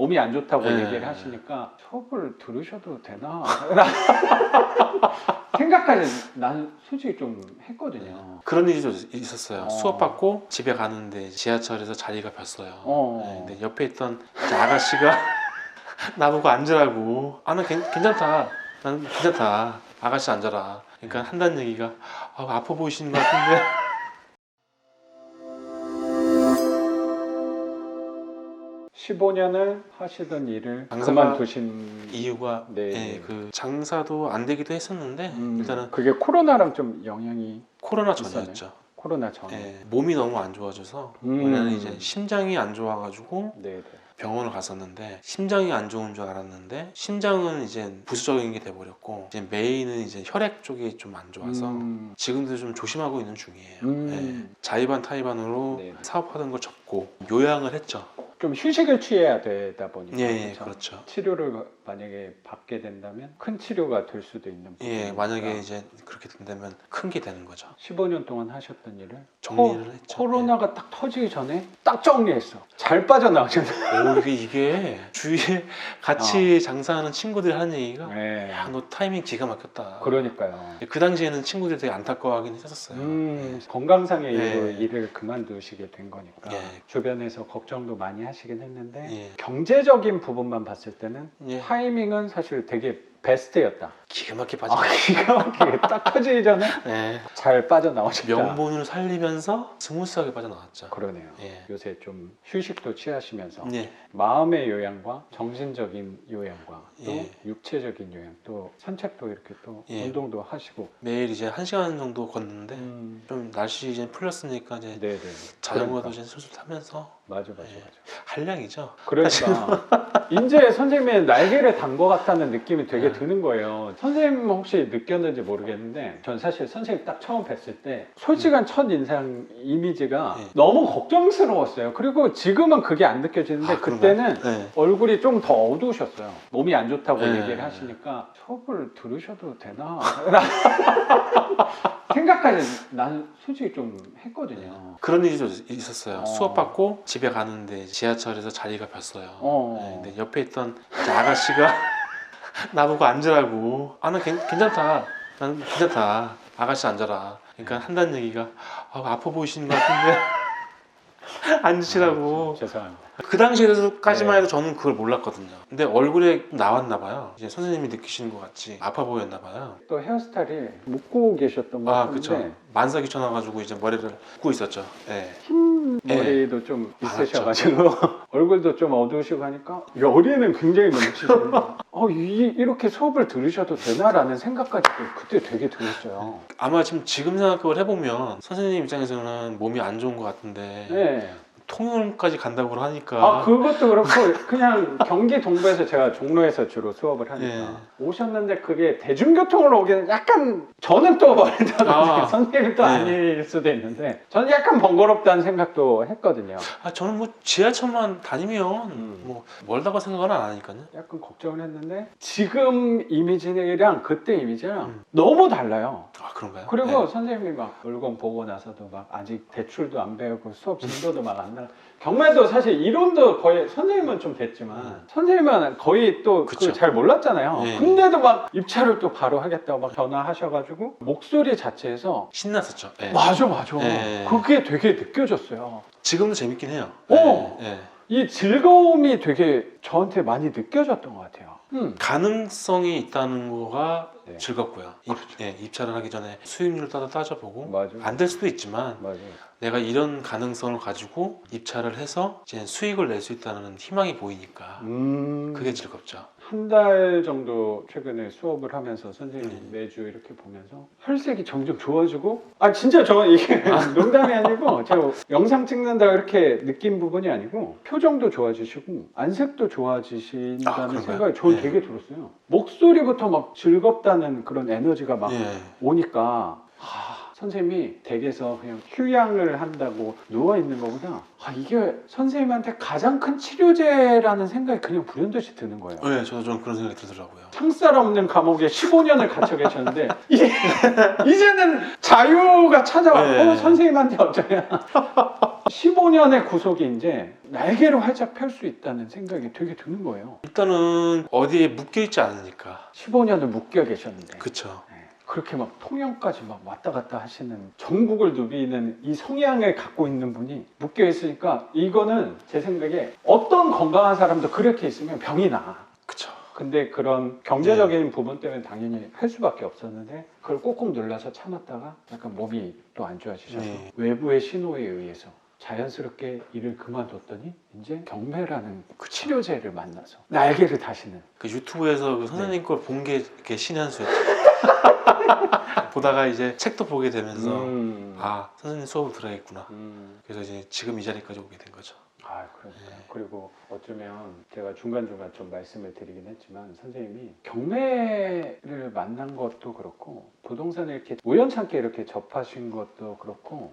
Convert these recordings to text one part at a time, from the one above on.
몸이 안 좋다고 네. 얘기를 하시니까 수업을 들으셔도 되나 생각까지 난 솔직히 좀 했거든요. 그런 일이 좀 있었어요. 어. 수업 받고 집에 가는데 지하철에서 자리가 폈어요. 어. 네, 근데 옆에 있던 아가씨가 나보고 앉으라고. 아, 나 괜, 괜찮다. 난 괜찮다. 아가씨 앉아라. 그러니까 한다는 얘기가 아, 아파 보이시는 것 같은데. 15년을 하시던 일을 그만두신 이유가 네. 예, 그 장사도 안 되기도 했었는데 음, 일단은 그게 코로나랑 좀 영향이 코로나. 전이었죠. 코로나 전. 예, 몸이 너무 안 좋아져서 음. 원래는 이제 심장이 안 좋아가지고 네, 네. 병원을 갔었는데 심장이 안 좋은 줄 알았는데 심장은 이제 부수적인 게 돼버렸고 이제 메인은 이제 혈액 쪽이 좀 안 좋아서 음. 지금도 좀 조심하고 있는 중이에요. 음. 예, 자의반 타의반으로 네. 사업하던 걸 접고 요양을 했죠. 좀 휴식을 취해야 되다 보니까 예, 예, 그렇죠? 그렇죠. 치료를 만약에 받게 된다면 큰 치료가 될 수도 있는 예, 부분이니까. 만약에 이제 그렇게 된다면 큰 게 되는 거죠. 15년 동안 하셨던 일을 정리를 코- 했죠. 코로나가 딱 터지기 전에 딱 정리했어. 잘 빠져나오셨네. 오, 이게, 이게 주위에 같이 장사하는 친구들이 하는 얘기가 어. 네. 야, 너 타이밍 기가 막혔다. 그러니까요. 그 당시에는 친구들이 되게 안타까워하긴 했었어요. 음, 건강상의 네. 이유로 일을 그만두시게 된 거니까 예. 주변에서 걱정도 많이 하시긴 했는데 예. 경제적인 부분만 봤을 때는 예. 타 이밍은 사실 되게 베스트였다. 기가 막히게 아, 빠져. 기가 막히게 딱 터지기 전에 예. 잘 빠져나오셨다. 명분을 살리면서 스무스하게 빠져나왔죠. 그러네요. 예. 요새 좀 휴식도 취하시면서 예. 마음의 요양과 정신적인 요양과 또 예. 육체적인 요양 또 산책도 이렇게 또 예. 운동도 하시고 매일 이제 한 시간 정도 걷는데 음, 좀 날씨 이제 풀렸으니까 이제 네네 자전거도 그러니까. 이제 슬슬 타면서 맞아 맞아 예. 맞아 한량이죠. 그러니까 이제 선생님의 날개를 단 것 같다는 느낌이 되게 네. 드는 거예요 선생님 혹시 느꼈는지 모르겠는데 전 사실 선생님 딱 처음 뵀을 때 솔직한 첫 인상 이미지가 예. 너무 걱정스러웠어요 그리고 지금은 그게 안 느껴지는데 아? 그때는 네. 얼굴이 좀 더 어두우셨어요. 몸이 안 좋다고 네. 얘기를 하시니까 수업을 들으셔도 되나? 생각까지 난 솔직히 좀 했거든요. 그런 일이 좀 있었어요. 어. 수업 받고 집에 가는데 지하철에서 자리가 폈어요. 어. 네, 근데 옆에 있던 아가씨가 나보고 앉으라고. 아, 나 괜, 괜찮다. 난 괜찮다. 아가씨 앉아라. 그러니까 한다는 얘기가 아, 아파 보이시는 것 같은데 앉으시라고. 아, 죄송합니다. 그 당시에까지만 네. 해도 저는 그걸 몰랐거든요. 근데 얼굴에 나왔나 봐요. 이제 선생님이 느끼시는 것 같이 아파 보였나 봐요. 또 헤어스타일이 묶고 계셨던 것 아, 같은데 그쵸. 만사 귀찮아가지고 이제 머리를 묶고 있었죠. 네. 흰 네. 머리도 좀 많았죠. 있으셔가지고 얼굴도 좀 어두우시고 하니까 열이는 굉장히 넘치시는데 어, 이, 이렇게 수업을 들으셔도 되나라는 생각까지 또 그때 되게 들었어요. 아마 지금 지금 생각을 해보면 선생님 입장에서는 몸이 안 좋은 것 같은데 네. 통영까지 간다고 하니까 아 그것도 그렇고 그냥 경기 동부에서 제가 종로에서 주로 수업을 하니까 예. 오셨는데 그게 대중교통으로 오기는 약간 저는 또 멀다든지 아. 선생님이 또 예. 아닐 수도 있는데 저는 약간 번거롭다는 생각도 했거든요 아, 저는 뭐 지하철만 다니면 음. 뭐 멀다고 생각은 안 하니까요. 약간 걱정을 했는데 지금 이미지랑 그때 이미지랑 음. 너무 달라요 아 그런가요? 그리고 네. 선생님이 막 물건 보고 나서도 막 아직 대출도 안 배우고 수업 진도도 막 안 나. 경매도 사실 이론도 거의 선생님은 좀 됐지만 음. 선생님은 거의 또그 그쵸. 잘 몰랐잖아요. 네. 근데도 막 입찰을 또 바로 하겠다고 막 전화하셔가지고 목소리 자체에서 신났었죠. 네. 맞아 맞아. 네. 그게 되게 느껴졌어요. 지금도 재밌긴 해요. 어. 네. 네. 이 즐거움이 되게 저한테 많이 느껴졌던 것 같아요. 음. 가능성이 있다는 거가 네. 즐겁고요. 입, 예, 입찰을 하기 전에 수익률을 따라 따져보고. 안 될 수도 있지만 맞아. 내가 이런 가능성을 가지고 입찰을 해서 이제 수익을 낼 수 있다는 희망이 보이니까 음. 그게 즐겁죠. 한 달 정도 최근에 수업을 하면서 선생님 네. 매주 이렇게 보면서 혈색이 점점 좋아지고 아 진짜 저 이게 농담이 아니고 제가 영상 찍는다 이렇게 느낀 부분이 아니고 표정도 좋아지시고 안색도 아, 좋아지신다는 그런가요? 생각이 저는 네. 되게 들었어요 목소리부터 막 즐겁다는 그런 에너지가 막 예. 오니까 아, 선생님이 댁에서 그냥 휴양을 한다고 누워 있는 것보다 아, 이게 선생님한테 가장 큰 치료제라는 생각이 그냥 불현듯이 드는 거예요. 네, 저도 좀 그런 생각이 들더라고요. 창살 없는 감옥에 15년을 갇혀 계셨는데 이제, 이제는 자유가 찾아왔고 네. 선생님한테 어쩌냐 15년의 구속이 이제 날개를 활짝 펼 수 있다는 생각이 되게 드는 거예요. 일단은 어디에 묶여 있지 않으니까. 15년을 묶여 계셨는데 그쵸. 네. 그렇게 막 통영까지 막 왔다 갔다 하시는 전국을 누비는 이 성향을 갖고 있는 분이 묶여 있으니까 이거는 제 생각에 어떤 건강한 사람도 그렇게 있으면 병이 나. 그쵸. 근데 그런 경제적인 부분 때문에 당연히 할 수밖에 없었는데 그걸 꾹꾹 눌러서 참았다가 약간 몸이 또 안 좋아지셔서 네. 외부의 신호에 의해서 자연스럽게 일을 그만뒀더니 이제 경매라는 그 치료제를 만나서 날개를 다시는 그 유튜브에서 그 선생님 걸 본게 그게 신의 한 수였죠. 보다가 이제 책도 보게 되면서 음. 아 선생님 수업을 들어야겠구나. 음. 그래서 이제 지금 이 자리까지 오게 된 거죠. 아, 그러니까요. 네. 그리고 어쩌면 제가 중간중간 좀 말씀을 드리긴 했지만 선생님이 경매를 만난 것도 그렇고 부동산을 이렇게 우연찮게 이렇게 접하신 것도 그렇고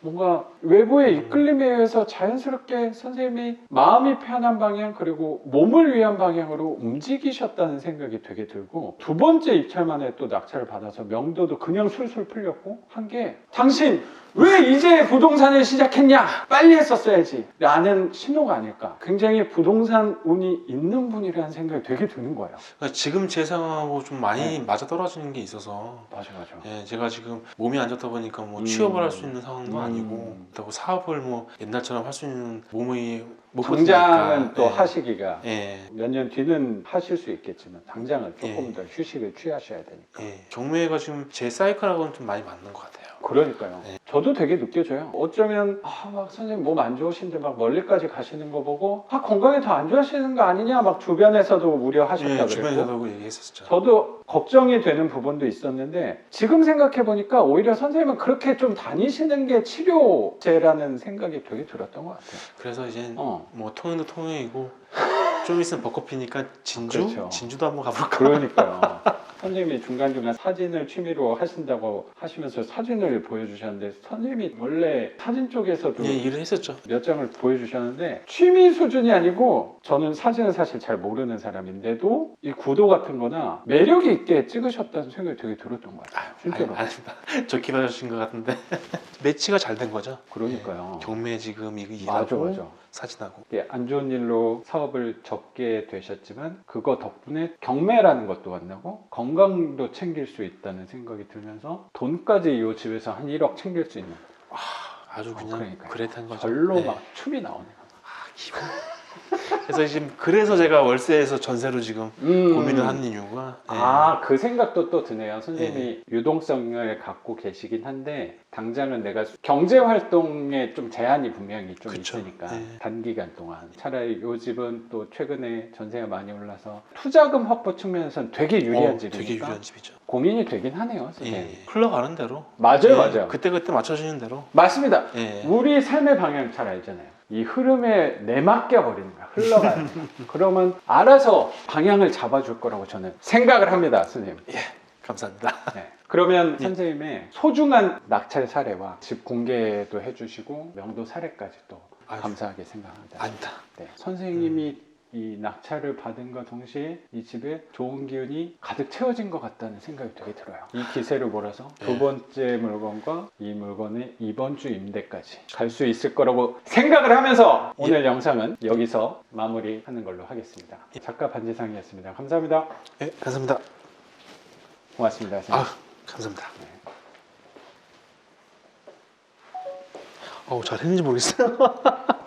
뭔가 외부의 음. 이끌림에 의해서 자연스럽게 선생님이 마음이 편한 방향 그리고 몸을 위한 방향으로 움직이셨다는 생각이 되게 들고 두 번째 입찰만에 또 낙찰을 받아서 명도도 그냥 술술 풀렸고 한 게 당신 왜 이제 부동산을 시작했냐? 빨리 했었어야지. 라는 신호가 아닐까. 굉장히 부동산 운이 있는 분이라는 생각이 되게 드는 거예요. 그러니까 지금 제 상황하고 좀 많이 네. 맞아 떨어지는 게 있어서 맞아, 맞아. 예, 제가 지금 몸이 안 좋다 보니까 뭐 음. 취업을 할 수 있는 상황도 음. 아니고 그렇다고 사업을 뭐 옛날처럼 할 수 있는 몸이 못 당장은. 또 예. 하시기가 예. 몇년 뒤는 하실 수 있겠지만 당장은 조금 예. 더 휴식을 취하셔야 되니까. 예. 경매가 지금 제 사이클하고는 좀 많이 맞는 것 같아요. 그러니까요. 네. 저도 되게 느껴져요. 어쩌면 아, 막 선생님 몸 안 좋으신데 막 멀리까지 가시는 거 보고 아 건강이 더안 좋아지는 거 아니냐 막 주변에서도 우려하셨다 예, 그랬고 주변에서도 그 얘기했었죠. 저도 걱정이 되는 부분도 있었는데 지금 생각해 보니까 오히려 선생님은 그렇게 좀 다니시는 게 치료제라는 생각이 되게 들었던 것 같아요. 그래서 이제 어. 뭐 통영도 통영이고 좀 있으면 벚꽃 피니까 진주 그렇죠. 진주도 한번 가볼까. 그러니까요. 선생님이 중간중간 사진을 취미로 하신다고 하시면서 사진을 보여주셨는데 선생님이 원래 사진 쪽에서도 예, 일을 했었죠. 몇 장을 보여주셨는데 취미 수준이 아니고 저는 사진을 사실 잘 모르는 사람인데도 이 구도 같은 거나 매력이 있게 찍으셨다는 생각이 되게 들었던 것 같아요. 실제로. 아니, 아닙니다. 저 기다려주신 것 같은데 매치가 잘 된 거죠. 그러니까요. 경매 지금 이거 맞아 일하고 맞아. 사진하고 이게 안 좋은 일로 사업을 접게 되셨지만 그거 덕분에 경매라는 것도 만나고 건강도 챙길 수 있다는 생각이 들면서 돈까지 이 집에서 한 1억 챙길 수 있는 아주 어, 그냥 그러니까요. 그랬던 거죠. 절로 네. 막 춤이 나오네요. 기분. 그래서 지금 그래서 제가 월세에서 전세로 지금 음. 고민을 하는 이유가 예. 아, 그 생각도 또 드네요. 선생님이 유동성을 갖고 계시긴 한데 당장은 내가 경제 활동에 좀 제한이 분명히 좀 그쵸. 있으니까 네. 단기간 동안 차라리 요 집은 또 최근에 전세가 많이 올라서 투자금 확보 측면에서는 되게 유리한 어, 집이니까 되게 유리한 집이죠. 고민이 되긴 하네요, 예, 선생님. 예. 흘러가는 대로 맞아요, 예, 맞아요. 그때 그때 맞춰지는 대로 맞습니다. 예. 우리 삶의 방향 잘 알잖아요. 이 흐름에 내맡겨 버리는 거야. 흘러가요. 그러면 알아서 방향을 잡아줄 거라고 저는 생각을 합니다, 선생님. 감사합니다. 네. 그러면 예. 선생님의 소중한 낙찰 사례와 집 공개도 해주시고 명도 사례까지 또 아유. 감사하게 생각합니다. 아닙니다. 네. 선생님이 이 낙찰을 받은과 동시에 이 집에 좋은 기운이 가득 채워진 것 같다는 생각이 되게 들어요. 이 기세를 몰아서 두 네. 번째 물건과 이 물건의 이번 주 임대까지 갈 수 있을 거라고 생각을 하면서 오늘 영상은 여기서 마무리하는 걸로 하겠습니다. 작가 반지상이었습니다. 감사합니다. 예, 감사합니다. 고맙습니다. 아, 선생님. 감사합니다. 어우, 잘 했는지 모르겠어요.